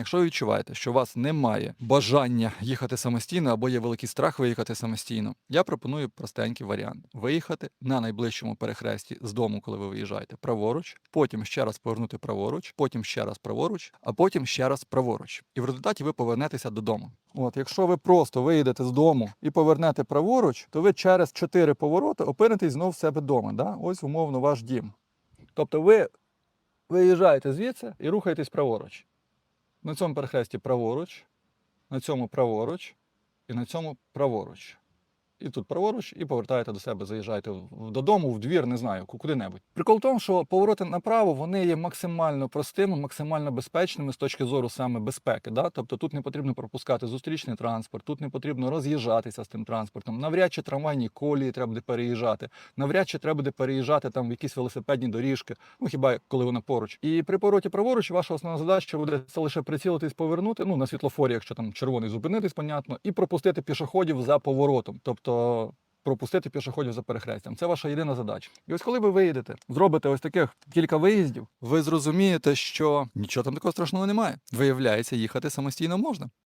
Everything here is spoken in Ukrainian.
Якщо ви відчуваєте, що у вас немає бажання їхати самостійно або є великий страх виїхати самостійно, я пропоную простенький варіант: виїхати на найближчому перехресті з дому, коли ви виїжджаєте, праворуч, потім ще раз повернути праворуч, потім ще раз праворуч, а потім ще раз праворуч. І в результаті ви повернетеся додому. От, якщо ви просто виїдете з дому і повернете праворуч, то ви через чотири повороти опинитесь знов в себе вдома. Да? Ось умовно ваш дім. Тобто ви виїжджаєте звідси і рухаєтесь праворуч. На цьому перехресті праворуч, на цьому праворуч і на цьому праворуч. І тут праворуч, і повертаєте до себе, заїжджаєте додому, в двір, не знаю, ку- куди-небудь. Прикол в тому, що повороти направо вони є максимально простими, максимально безпечними з точки зору саме безпеки. Да? Тобто тут не потрібно пропускати зустрічний транспорт, тут не потрібно роз'їжджатися з тим транспортом. Навряд чи трамвайні колії треба буде переїжджати, навряд чи треба буде переїжджати там в якісь велосипедні доріжки, ну хіба коли вона поруч. І при повороті праворуч ваша основна задача буде це лише прицілитись, повернути, ну на світлофорі, якщо там червоний зупинитись, понятно, і пропустити пішоходів за поворотом. Тобто пропустити пішоходів за перехрестям. Це ваша єдина задача. І ось коли ви виїдете, зробите ось таких кілька виїздів, ви зрозумієте, що нічого там такого страшного немає. Виявляється, їхати самостійно можна.